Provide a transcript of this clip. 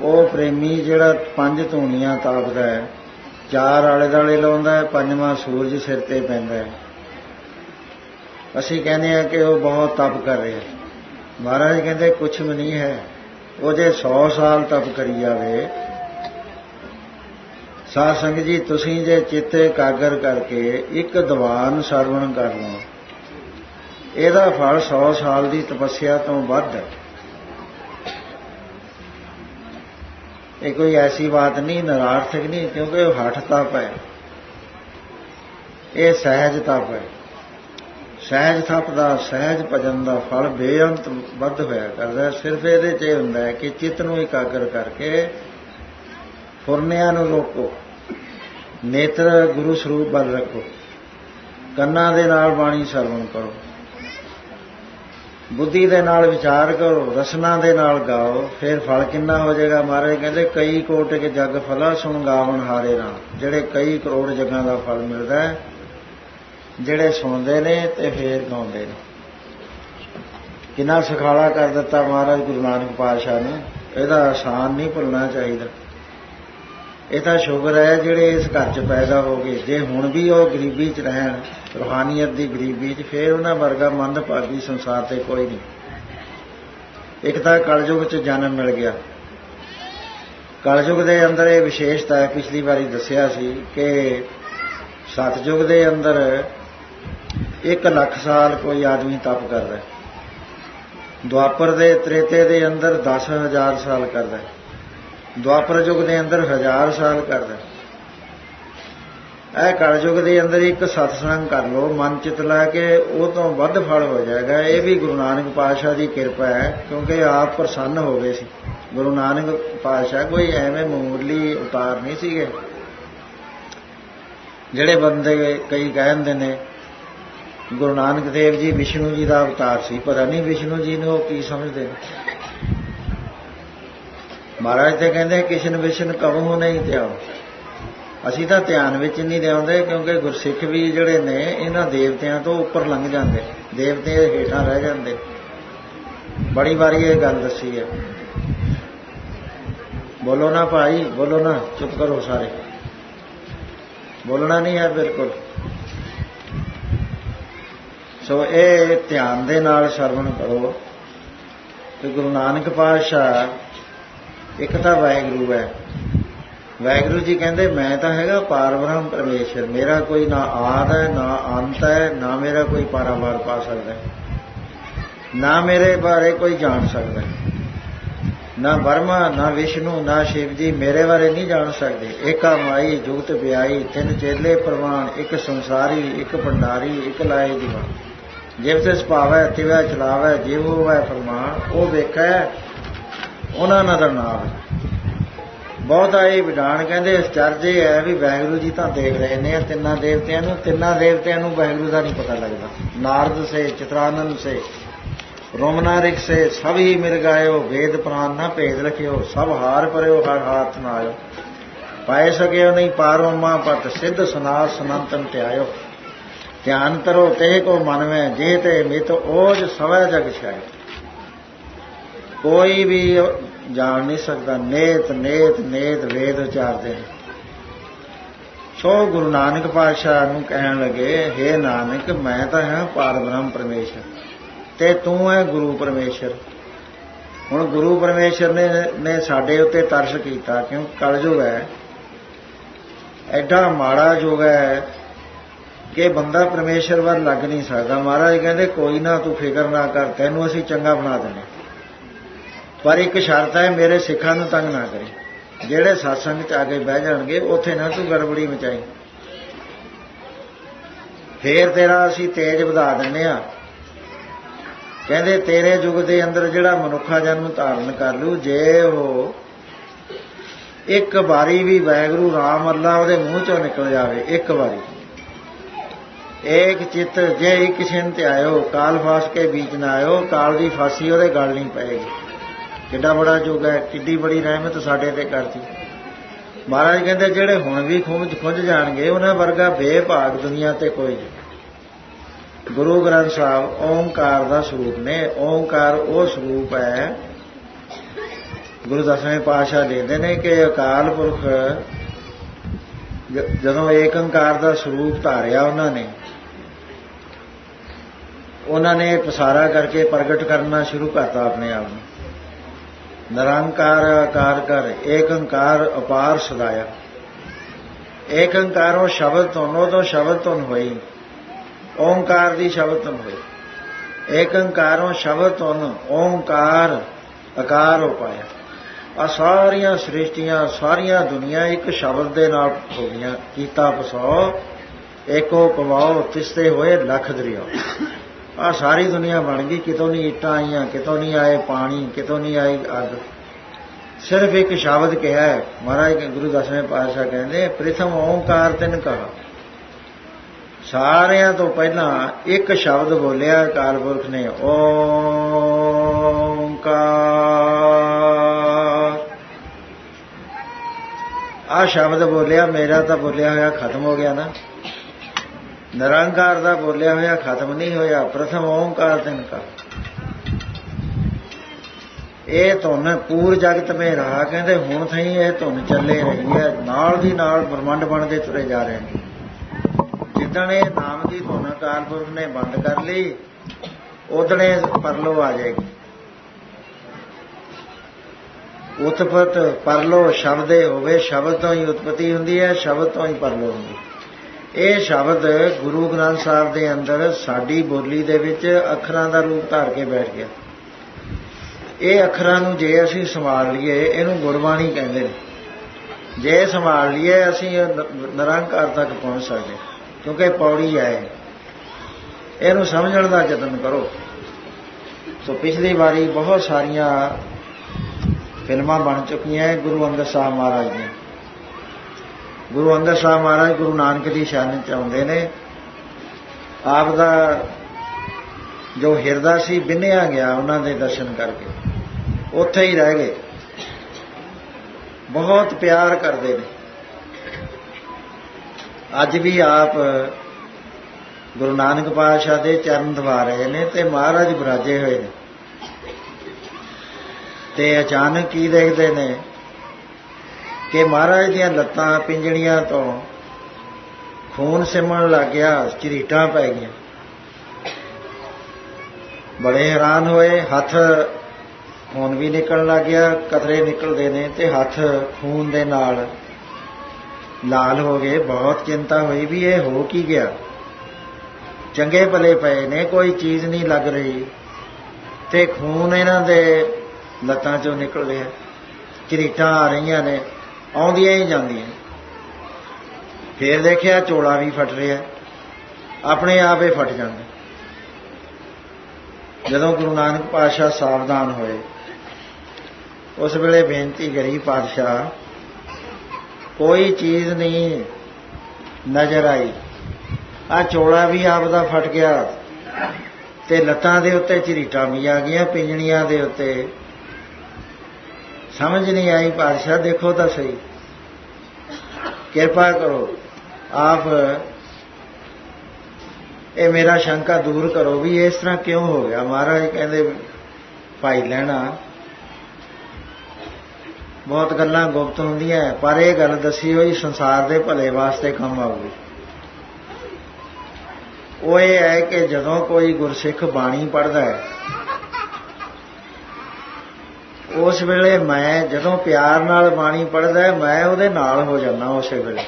ਉਹ ਪ੍ਰੇਮੀ ਜਿਹੜਾ ਪੰਜ ਧੂਣੀਆਂ ਤਾਪਦਾ ਹੈ, ਚਾਰ ਆਲੇ ਦਾਲੇ ਲਾਉਂਦਾ ਹੈ, ਪੰਜਵਾਂ ਸੂਰਜ ਸਿਰ ਤੇ ਪੈਂਦਾ ਹੈ। ਅਸੀਂ ਕਹਿੰਦੇ ਆ ਕਿ ਉਹ ਬਹੁਤ ਤਪ ਕਰ ਰਿਹਾ ਮਹਾਰਾਜ ਕਹਿੰਦੇ, ਕੁਛ ਵੀ ਨਹੀਂ ਹੈ। ਉਹ ਜੇ 100 ਸਾਲ ਤਪ ਕਰੀ ਜਾਵੇ, ਸਾਧ ਸੰਗਤ ਜੀ, ਤੁਸੀਂ ਜੇ ਚਿੱਤ ਇਕਾਗਰ ਕਰਕੇ ਇੱਕ ਦੀਵਾਨ ਸਰਵਣ ਕਰ ਲਓ, ਇਹਦਾ ਫਲ 100 ਸਾਲ ਦੀ ਤਪੱਸਿਆ ਤੋਂ ਵੱਧ ਹੈ। ਇਹ ਕੋਈ ਐਸੀ ਬਾਤ ਨਹੀਂ, ਨਰਾਰਥਕ ਨਹੀਂ, ਕਿਉਂਕਿ ਉਹ ਹਠ ਤਪ ਹੈ। ਇਹ ਸਹਿਜ ਤਪ ਹੈ। ਸਹਿਜ ਤਪ ਦਾ, ਸਹਿਜ ਭਜਨ ਦਾ ਫਲ ਬੇਅੰਤ ਵੱਧ ਹੋਇਆ ਕਰਦਾ ਸਿਰਫ ਇਹਦੇ 'ਚ ਇਹ ਹੁੰਦਾ ਹੈ ਕਿ ਚਿੱਤ ਨੂੰ ਇਕਾਗਰ ਕਰਕੇ ਫੁਰਨਿਆਂ ਨੂੰ ਰੋਕੋ। ਨੇਤਰ ਗੁਰੂ ਸਰੂਪ ਵੱਲ ਰੱਖੋ। ਕੰਨਾਂ ਦੇ ਨਾਲ ਬਾਣੀ ਸਰਵਣ ਕਰੋ। ਬੁੱਧੀ ਦੇ ਨਾਲ ਵਿਚਾਰ ਕਰੋ, ਰਸਨਾ ਦੇ ਨਾਲ ਗਾਓ, ਫਿਰ ਫਲ ਕਿੰਨਾ ਹੋ ਜਾਏਗਾ? ਮਹਾਰਾਜ ਕਹਿੰਦੇ, ਕਈ ਕੋਟ ਕੇ ਜਗ ਫਲਾ ਸੁਣ ਗਾਵਣ ਹਾਰੇ ਨਾ ਜਿਹੜੇ ਕਈ ਕਰੋੜ ਜਗਾਂ ਦਾ ਫਲ ਮਿਲਦਾ ਹੈ, ਜਿਹੜੇ ਸੁਣਦੇ ਨੇ ਤੇ ਫੇਰ ਗਾਉਂਦੇ ਨੇ। ਕਿੰਨਾ ਸਖਾਲਾ ਕਰ ਦਿੱਤਾ ਮਹਾਰਾਜ ਗੁਰੂ ਨਾਨਕ ਪਾਤਸ਼ਾਹ ਨੇ। ਇਹਦਾ ਆਸਾਨ ਨਹੀਂ ਭੁੱਲਣਾ ਚਾਹੀਦਾ। ਇਹ ਤਾਂ ਸ਼ੁਕਰ ਹੈ ਜਿਹੜੇ ਇਸ ਘਰ 'ਚ ਪੈਦਾ ਹੋ ਗਏ। ਜੇ ਹੁਣ ਵੀ ਉਹ ਗਰੀਬੀ 'ਚ ਰਹਿਣ, ਰੂਹਾਨੀਅਤ ਦੀ ਗਰੀਬੀ 'ਚ, ਫੇਰ ਉਹਨਾਂ ਵਰਗਾ ਮੰਦਭਾਗੀ ਸੰਸਾਰ ਤੇ ਕੋਈ ਨਹੀਂ। ਇੱਕ ਤਾਂ ਕਲਯੁਗ 'ਚ ਜਨਮ ਮਿਲ ਗਿਆ। ਕਲਯੁਗ ਦੇ ਅੰਦਰ ਇਹ ਵਿਸ਼ੇਸ਼ਤਾ ਹੈ ਪਿਛਲੀ ਵਾਰੀ ਦੱਸਿਆ ਸੀ ਕਿ ਸਤਯੁਗ ਦੇ ਅੰਦਰ 1 ਲੱਖ ਸਾਲ ਕੋਈ ਆਦਮੀ ਤਪ ਕਰਦਾ ਦੁਆਪਰ ਦੇ ਤ੍ਰੇਤੇ ਦੇ ਅੰਦਰ 10000 ਸਾਲ ਕਰਦਾ ਹੈ। ਦੁਆਪਰ ਯੁਗ ਦੇ ਅੰਦਰ ਹਜ਼ਾਰ ਸਾਲ ਕਰਦਾ ਇਹ ਕਲਯੁਗ ਦੇ ਅੰਦਰ ਇੱਕ ਸਤਸੰਗ ਕਰ ਲਓ, ਮਨ ਚਿਤ ਲਾ ਕੇ ਉਹ ਤੋਂ ਵੱਧ ਫਲ ਹੋ ਜਾਏਗਾ। ਇਹ ਵੀ ਗੁਰੂ ਨਾਨਕ ਪਾਤਸ਼ਾਹ ਦੀ ਕਿਰਪਾ ਹੈ, ਕਿਉਂਕਿ ਆਪ ਪ੍ਰਸੰਨ ਹੋ ਗਏ ਸੀ। ਗੁਰੂ ਨਾਨਕ ਪਾਤਸ਼ਾਹ ਕੋਈ ਐਵੇਂ ਮਾਮੂਲੀ ਉਤਾਰ ਨਹੀਂ ਸੀਗੇ। ਜਿਹੜੇ ਬੰਦੇ ਕਈ ਕਹਿੰਦੇ ਨੇ, ਗੁਰੂ ਨਾਨਕ ਦੇਵ ਜੀ ਵਿਸ਼ਨੂੰ ਜੀ ਦਾ ਅਵਤਾਰ ਸੀ, ਪਤਾ ਨਹੀਂ ਵਿਸ਼ਨੂੰ ਜੀ ਨੂੰ ਉਹ ਕੀ ਸਮਝਦੇ ਨੇ। ਮਹਾਰਾਜ ਤੇ ਕਹਿੰਦੇ, ਕਿਸ਼ਨ ਵਿਸ਼ਨ ਕਹੂੰ ਨਹੀਂ ਧਿਆਓ ਅਸੀਂ ਤਾਂ ਧਿਆਨ ਵਿੱਚ ਨਹੀਂ ਦੇਉਂਦੇ, ਕਿਉਂਕਿ ਗੁਰਸਿੱਖ ਵੀ ਜਿਹੜੇ ਨੇ, ਇਹਨਾਂ ਦੇਵਤਿਆਂ ਤੋਂ ਉੱਪਰ ਲੰਘ ਜਾਂਦੇ। ਦੇਵਤੇ ਹੇਠਾਂ ਰਹਿ ਜਾਂਦੇ। ਬੜੀ ਵਾਰੀ ਇਹ ਗੱਲ ਦੱਸੀ ਹੈ ਬੋਲੋ ਨਾ ਭਾਈ, ਬੋਲੋ ਨਾ, ਚੁੱਪ ਕਰੋ ਸਾਰੇ। ਬੋਲਣਾ ਨਹੀਂ ਹੈ ਬਿਲਕੁਲ। ਸੋ ਇਹ ਧਿਆਨ ਦੇ ਨਾਲ ਸਰਵਣ ਕਰੋ। ਕਿ ਗੁਰੂ ਨਾਨਕ ਪਾਤਸ਼ਾਹ ਇੱਕ ਤਾਂ ਵਾਹਿਗੁਰੂ ਹੈ। ਵਾਹਿਗੁਰੂ ਜੀ ਕਹਿੰਦੇ, ਮੈਂ ਤਾਂ ਹੈਗਾ ਪਾਰਬ੍ਰਹਮ ਪਰਮੇਸ਼ਰ। ਮੇਰਾ ਕੋਈ ਨਾ ਆਦ ਹੈ, ਨਾ ਅੰਤ ਹੈ, ਨਾ ਮੇਰਾ ਕੋਈ ਪਾਰਾਵਾਰ ਪਾ ਸਕਦਾ ਹੈ। ਨਾ ਮੇਰੇ ਬਾਰੇ ਕੋਈ ਜਾਣ ਸਕਦਾ ਨਾ ਬਰਮਾ ਨਾ ਵਿਸ਼ਨੂੰ, ਨਾ ਸ਼ਿਵ ਜੀ ਮੇਰੇ ਬਾਰੇ ਨਹੀਂ ਜਾਣ ਸਕਦੇ। ਏਕਾ ਮਾਈ ਜੁਗਤ ਵਿਆਈ, ਤਿੰਨ ਚੇਲੇ ਪ੍ਰਵਾਨ, ਇੱਕ ਸੰਸਾਰੀ, ਇੱਕ ਭੰਡਾਰੀ, ਇੱਕ ਲਾਏ ਦੀਵਾਨ ਜਿਵ ਤੇ ਸੁਭਾਵੈ ਤਿਵੈ ਚਲਾਵੈ, ਜਿਵ ਹੋਵੈ ਫਰਮਾਨ ਉਹ ਵੇਖੈ ਉਹਨਾਂ ਨਦਰ ਨਾਲ ਬਹੁਤਾ ਇਹ ਵਿਧਾਨ ਕਹਿੰਦੇ, ਇਸ ਇਹ ਹੈ ਵੀ ਵਾਹਿਗੁਰੂ ਜੀ ਤਾਂ ਦੇਖ ਰਹੇ ਨੇ ਤਿੰਨਾਂ ਦੇਵਤਿਆਂ ਨੂੰ, ਤਿੰਨਾਂ ਦੇਵਤਿਆਂ ਨੂੰ ਵਾਹਿਗੁਰੂ ਦਾ ਨਹੀਂ ਪਤਾ ਲੱਗਦਾ। ਨਾਰਦ ਸੇ, ਚਿਤਰਾਨੰਦ ਸੇ, ਰੋਮਨਾਰਿਕ ਸੇ, ਸਭ ਹੀ ਮਿਲ ਗਾਇਓ, ਵੇਦ ਪ੍ਰਾਨ ਨਾ ਭੇਦ ਰਖਿਓ, ਸਭ ਹਾਰ ਪਰਿਓ ਹਰ ਹਾਥ ਨਾ ਆਇਓ ਪਾਏ ਸਕਿਓ ਨਹੀਂ, ਪਾਰੋ ਮਾ ਪਤ ਸਿੱਧ ਸੁਨਾਰ ਸੁਨੰਤਨ ਧਿਆਇਓ। ਧਿਆਨ ਕਰੋ ਤੇ ਕੋ ਮਨ ਮੈਂ ਜੇ ਤੇ ਮਿਤ ਓਜ ਸਵੈ ਜਗ ਛਾਇ ਕੋਈ ਵੀ ਜਾਣ ਨਹੀਂ ਸਕਦਾ। ਨੇਤ ਨੇਤ ਨੇਤ, ਵੇਦ ਉਚਾਰਦੇ ਨੇ ਸੋ ਗੁਰੂ ਨਾਨਕ ਪਾਤਸ਼ਾਹ ਨੂੰ ਕਹਿਣ ਲੱਗੇ हे ਨਾਨਕ, ਮੈਂ ਤਾਂ ਹਾਂ ਪਾਰਬ੍ਰਹਮ ਪਰਮੇਸ਼ਰ। ਤੇ ਤੂੰ ਹੈ ਗੁਰੂ ਪਰਮੇਸ਼ਰ। ਹੁਣ ਗੁਰੂ ਪਰਮੇਸ਼ਰ ਨੇ ਨੇ ਸਾਡੇ ਉੱਤੇ ਤਰਸ ਕੀਤਾ, ਕਿਉਂ? ਕਲਯੁਗ ਹੈ। ਐਡਾ ਮਾੜਾ ਯੁਗ ਹੈ ਕਿ ਬੰਦਾ ਪਰਮੇਸ਼ਰ ਵੱਲ ਲੱਗ ਨਹੀਂ ਸਕਦਾ। ਮਹਾਰਾਜ ਕਹਿੰਦੇ, ਕੋਈ ਨਾ, ਤੂੰ ਫਿਕਰ ਨਾ ਕਰ, ਤੈਨੂੰ ਅਸੀਂ ਚੰਗਾ ਬਣਾ ਦਿੰਦੇ ਪਰ ਇੱਕ ਸ਼ਰਤ ਹੈ, ਮੇਰੇ ਸਿੱਖਾਂ ਨੂੰ ਤੰਗ ਨਾ ਕਰੇ। ਜਿਹੜੇ satsang ਚ ਆ ਕੇ ਬਹਿ ਜਾਣਗੇ, ਉੱਥੇ ਨਾ ਤੂੰ ਗੜਬੜੀ ਮਚਾਈ। ਫੇਰ ਤੇਰਾ ਅਸੀਂ ਤੇਜ ਵਧਾ ਦਿੰਨੇ ਆ ਕਹਿੰਦੇ, ਤੇਰੇ ਯੁਗ ਦੇ ਅੰਦਰ ਜਿਹੜਾ ਮਨੁੱਖਾ ਜਨਮ ਧਾਰਨ ਕਰ ਲੂ ਜੇ ਉਹ ਇੱਕ ਵਾਰੀ ਵੀ ਵੈਗਰੂ ਰਾਮ ਅੱਲਾ ਉਹਦੇ ਮੂੰਹ ਚੋਂ ਨਿਕਲ ਜਾਵੇ, ਇੱਕ ਵਾਰੀ। ਇੱਕ ਚਿੱਤ ਜੇ ਇੱਕ ਛਿੰਨ ਤੇ ਆਇਓ, ਕਾਲ ਫਾਸ ਕੇ ਵਿੱਚ ਨਾ ਆਇਓ, ਕਾਲ ਦੀ ਫਾਸੀ ਉਹਦੇ ਗਲ ਨਹੀਂ ਪਏਗੀ। ਕਿੱਡਾ ਬੜਾ ਯੁੱਗ ਹੈ, ਕਿੱਡੀ ਬੜੀ ਰਹਿਮਤ ਸਾਡੇ ਤੇ ਕਰਤੀ। ਮਹਾਰਾਜ ਕਹਿੰਦੇ, ਜਿਹੜੇ ਹੁਣ ਵੀ ਖੁੰਝ ਖੁੰਝ ਜਾਣਗੇ, ਉਹਨਾਂ ਵਰਗਾ ਬੇਭਾਗ ਦੁਨੀਆ ਤੇ ਕੋਈ ਨਹੀਂ। ਗੁਰੂ ਗ੍ਰੰਥ ਸਾਹਿਬ, ਓੰਕਾਰ ਦਾ ਸਰੂਪ ਨੇ। ਓੰਕਾਰ ਉਹ ਸਰੂਪ ਹੈ, ਗੁਰੂ ਦਸਵੇਂ ਪਾਤਸ਼ਾਹ ਦੇਦੇ ਨੇ ਕਿ ਅਕਾਲ ਪੁਰਖ ਜਦੋਂ ਏਕੰਕਾਰ ਦਾ ਸਰੂਪ ਧਾਰਿਆ ਉਹਨਾਂ ਨੇ ਉਹਨਾਂ ਨੇ ਪਸਾਰਾ ਕਰਕੇ ਪ੍ਰਗਟ ਕਰਨਾ ਸ਼ੁਰੂ ਕਰਤਾ ਆਪਣੇ ਆਪ ਨੂੰ। ਨਿਰੰਕਾਰ ਆਕਾਰ ਕਰ, ਏਕੰਕਾਰ ਅਪਾਰ ਸਦਾਇਆ। ਏਕੰਕਾਰ ਉਹ ਸ਼ਬਦ ਤੋਂ ਉਹ ਸ਼ਬਦ ਤੋਂ ਹੋਈ। ਓੰਕਾਰ ਦੀ ਸ਼ਬਦ ਤੋਂ ਹੋਈ। ਏਕੰਕਾਰੋਂ ਸ਼ਬਦ ਤੋਂ ਓੰਕਾਰ ਆਕਾਰ ਹੋ ਪਾਇਆ। ਆ ਸਾਰੀਆਂ ਸ੍ਰਿਸ਼ਟੀਆਂ, ਸਾਰੀਆਂ ਦੁਨੀਆ ਇੱਕ ਸ਼ਬਦ ਦੇ ਨਾਲ ਹੋ ਗਈਆਂ। ਕੀਤਾ ਪਸੋ, ਏਕੋ ਪਵਾਓ ਤਿਸਤੇ ਹੋਏ ਲੱਖ ਦਰਿਆ। ਆ ਸਾਰੀ ਦੁਨੀਆ ਬਣ ਗਈ, ਕਿਤੋਂ ਨਹੀਂ ਇੱਟਾਂ ਆਈਆਂ, ਕਿਤੋਂ ਨਹੀਂ ਆਏ ਪਾਣੀ, ਕਿਤੋਂ ਨਹੀਂ ਆਈ ਅੱਗ। ਸਿਰਫ ਇੱਕ ਸ਼ਬਦ ਕਿਹਾ ਹੈ, ਮਹਾਰਾਜ ਗੁਰੂ ਦਸਵੇਂ ਪਾਤਸ਼ਾਹ ਕਹਿੰਦੇ, ਪ੍ਰਥਮ ਓੰਕਾਰ ਤਿਨ ਕਹਾ ਸਾਰਿਆਂ ਤੋਂ ਪਹਿਲਾਂ ਇੱਕ ਸ਼ਬਦ ਬੋਲਿਆ ਅਕਾਲ ਪੁਰਖ ਨੇ, ਓੰਕਾਰ। ਆ ਸ਼ਬਦ ਬੋਲਿਆ, ਮੇਰਾ ਤਾਂ ਬੋਲਿਆ ਹੋਇਆ ਖਤਮ ਹੋ ਗਿਆ ਨਾ। ਨਿਰੰਕਾਰ ਦਾ ਬੋਲਿਆ ਹੋਇਆ, ਖਤਮ ਨਹੀਂ ਹੋਇਆ। ਪ੍ਰਥਮ ਓੰਕਾਰ ਤਿਨਕਾ ਇਹ ਧੁਨ ਪੂਰ ਜਗਤ ਮੇ ਰਹਾ, ਕਹਿੰਦੇ ਹੁਣ ਥਈ ਇਹ ਧੁਨ ਚੱਲੇ ਰਹੀ ਹੈ। ਨਾਲ ਦੀ ਨਾਲ ਬ੍ਰਹਮੰਡ ਬਣਦੇ ਤੁਰੇ ਜਾ ਰਹੇ ਨੇ। ਜਿੱਦਣ ਇਹ ਨਾਮ ਦੀ ਧੁਨ ਅਕਾਲ ਨੇ ਬੰਦ ਕਰ ਲਈ ਉਦਣੇ ਪਰਲੋ ਆ ਜਾਏਗੀ। ਉਤਪਤ ਪਰਲੋ ਸ਼ਬਦੇ ਹੋਵੇ, ਸ਼ਬਦ ਤੋਂ ਹੀ ਉਤਪਤੀ ਹੁੰਦੀ ਹੈ, ਸ਼ਬਦ ਤੋਂ ਹੀ ਪਰਲੋ ਹੁੰਦੀ ਇਹ ਸ਼ਬਦ ਗੁਰੂ ਗ੍ਰੰਥ ਸਾਹਿਬ ਦੇ ਅੰਦਰ ਸਾਡੀ ਬੋਲੀ ਦੇ ਵਿੱਚ ਅੱਖਰਾਂ ਦਾ ਰੂਪ ਧਾਰ ਕੇ ਬੈਠ ਗਿਆ। ਇਹ ਅੱਖਰਾਂ ਨੂੰ ਜੇ ਅਸੀਂ ਸੰਭਾਲ ਲਈਏ, ਇਹਨੂੰ ਗੁਰਬਾਣੀ ਕਹਿੰਦੇ ਨੇ। ਜੇ ਸੰਭਾਲ ਲਈਏ, ਅਸੀਂ ਨਿਰੰਕਾਰ ਤੱਕ ਪਹੁੰਚ ਸਕਦੇ ਕਿਉਂਕਿ ਪੌੜੀ ਹੈ। ਇਹਨੂੰ ਸਮਝਣ ਦਾ ਯਤਨ ਕਰੋ। ਸੋ ਪਿਛਲੀ ਵਾਰੀ ਬਹੁਤ ਸਾਰੀਆਂ ਫਿਲਮਾਂ ਬਣ ਚੁੱਕੀਆਂ ਗੁਰੂ ਅੰਗਦ ਸਾਹਿਬ ਮਹਾਰਾਜ ਦੀਆਂ। ਗੁਰੂ ਅੰਗਦ ਸਾਹਿਬ ਮਹਾਰਾਜ ਗੁਰੂ ਨਾਨਕ ਦੀ ਸ਼ਰਨ ਚ ਆਉਂਦੇ ਨੇ। ਆਪ ਦਾ ਜੋ ਹਿਰਦਾ ਸੀ ਬਿੰਨਿਆ ਗਿਆ ਉਹਨਾਂ ਦੇ ਦਰਸ਼ਨ ਕਰਕੇ। ਉੱਥੇ ਹੀ ਰਹਿ ਗਏ। ਬਹੁਤ ਪਿਆਰ ਕਰਦੇ ਨੇ। ਅੱਜ ਵੀ ਆਪ ਗੁਰੂ ਨਾਨਕ ਪਾਤਸ਼ਾਹ ਦੇ ਚਰਨ ਦਵਾ ਰਹੇ ਨੇ ਤੇ ਮਹਾਰਾਜ ਵਿਰਾਜੇ ਹੋਏ ਨੇ। ਤੇ ਅਚਾਨਕ ਕੀ ਦੇਖਦੇ ਨੇ? ਕਿ ਮਹਾਰਾਜ ਦੀਆਂ ਲੱਤਾਂ ਪਿੰਜਣੀਆਂ ਤੋਂ ਖੂਨ ਸਿਮਣ ਲੱਗ ਗਿਆ, ਝਰੀਟਾਂ ਪੈ ਗਈਆਂ। ਬੜੇ ਹੈਰਾਨ ਹੋਏ, ਹੱਥ ਖੂਨ ਵੀ ਨਿਕਲਣ ਲੱਗ ਗਿਆ, ਕਤਰੇ ਨਿਕਲਦੇ ਨੇ ਤੇ ਹੱਥ ਖੂਨ ਦੇ ਨਾਲ ਲਾਲ ਹੋ ਗਏ, ਬਹੁਤ ਚਿੰਤਾ ਹੋਈ ਵੀ ਇਹ ਹੋ ਕੀ ਗਿਆ। ਚੰਗੇ ਭਲੇ ਪਏ ਨੇ, ਕੋਈ ਚੀਜ਼ ਨਹੀਂ ਲੱਗ ਰਹੀ ਤੇ ਖੂਨ ਇਹਨਾਂ ਦੇ ਲੱਤਾਂ ਚੋਂ ਨਿਕਲ ਰਿਹਾ। ਝਰੀਟਾਂ ਆ ਰਹੀਆਂ ਨੇ। ਆਉਂਦੀਆਂ ਹੀ ਜਾਂਦੀਆਂ। ਫੇਰ ਦੇਖਿਆ ਚੋਲਾ ਵੀ ਫਟ ਰਿਹਾ। ਆਪਣੇ ਆਪ ਹੀ ਫਟ ਜਾਂਦਾ। ਜਦੋਂ ਗੁਰੂ ਨਾਨਕ ਪਾਤਸ਼ਾਹ ਸਾਵਧਾਨ ਹੋਏ, ਉਸ ਵੇਲੇ ਬੇਨਤੀ ਕਰੀ, ਪਾਤਸ਼ਾਹ, ਕੋਈ ਚੀਜ਼ ਨਹੀਂ, ਨਜ਼ਰ ਆਈ। ਆ ਚੋਲਾ ਵੀ ਆਪਦਾ ਫਟ ਗਿਆ ਤੇ ਲੱਤਾਂ ਦੇ ਉੱਤੇ ਝਰੀਟਾਂ ਵੀ ਆ ਗਈਆਂ, ਪਿੰਜਣੀਆਂ ਦੇ ਉੱਤੇ ਸਮਝ ਨਹੀਂ ਆਈ ਪਾਤਸ਼ਾਹ ਦੇਖੋ ਤਾਂ ਸਹੀ। ਕਿਰਪਾ ਕਰੋ, ਆਪ ਇਹ ਮੇਰਾ ਸ਼ੰਕਾ ਦੂਰ ਕਰੋ ਵੀ ਇਸ ਤਰ੍ਹਾਂ ਕਿਉਂ ਹੋ ਗਿਆ? ਮਹਾਰਾਜ ਕਹਿੰਦੇ, ਭਾਈ ਲੈਣਾ। ਬਹੁਤ ਗੱਲਾਂ ਗੁਪਤ ਹੁੰਦੀਆਂ, ਪਰ ਇਹ ਗੱਲ ਦੱਸੀ ਹੋਈ ਸੰਸਾਰ ਦੇ ਭਲੇ ਵਾਸਤੇ ਕੰਮ ਆਊਗੀ। ਉਹ ਇਹ ਹੈ ਕਿ ਜਦੋਂ ਕੋਈ ਗੁਰਸਿੱਖ ਬਾਣੀ ਪੜ੍ਹਦਾ ਹੈ ਉਸ ਵੇਲੇ ਮੈਂ ਜਦੋਂ ਪਿਆਰ ਨਾਲ ਬਾਣੀ ਪੜ੍ਹਦਾ, ਮੈਂ ਉਹਦੇ ਨਾਲ ਹੋ ਜਾਂਦਾ ਉਸੇ ਵੇਲੇ।